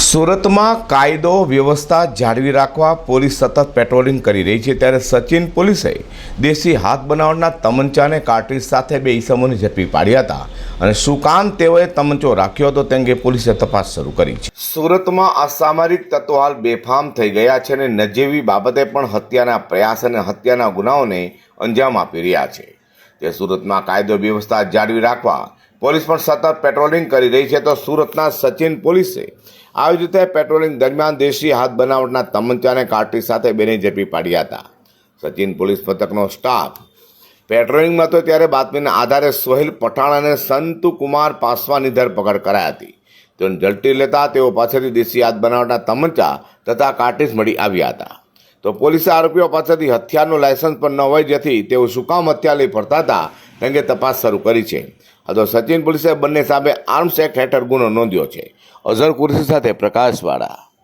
સુરતમાં કાયદો વ્યવસ્થા જાળવી રાખવા પોલીસ સતત પેટ્રોલિંગ કરી રહી છે ત્યારે સચિન પોલીસે દેશી હાથ બનાવટના તમંચાને કાર્ટ્રીજ સાથે બે ઈસમોને ઝડપી પાડ્યા હતા. અને કામ તેઓએ તમંચો રાખ્યો હતો તે અંગે પોલીસે તપાસ શરૂ કરી છે. સુરતમાં અસામરિક તત્વો હાલ બેફામ થઈ ગયા છે અને નજીવી બાબતે પણ હત્યાના પ્રયાસ અને હત્યાના ગુનાઓને અંજામ આપી રહ્યા છે. તે સુરતમાં કાયદો વ્યવસ્થા જાળવી રાખવા પોલીસ પણ સતત પેટ્રોલિંગ કરી રહી છે તો સુરતના સચિન પોલીસે આવી રીતે પેટ્રોલિંગ દરમિયાન દેશી હાથ બનાવટના તમંચાને કાર્ટી સાથે બેને ઝડપી પાડ્યા હતા. સચિન પોલીસ મથકનો સ્ટાફ પેટ્રોલિંગમાં હતો ત્યારે બાતમીના આધારે સોહેલ પઠાણ અને સંતુ કુમાર પાસવાની ધરપકડ કરાઈ હતી. તેઓને ઝડપી લેતા તેઓ પાસેથી દેશી હાથ બનાવટના તમંચા તથા કાર્ટીસ મળી આવ્યા હતા. તો પોલીસે આરોપીઓ પાસેથી હથિયારનું લાયસન્સ પણ ન હોય, જેથી તેઓ સુકામ કામ હથિયાર લઈ ફરતા હતા અંગે તપાસ શરૂ કરી છે. તો સચિન પોલીસે બંને સામે આર્મ્સ એક્ટ હેઠળ ગુનો નોંધ્યો છે. અઝર કુરશી સાથે પ્રકાશવાળા.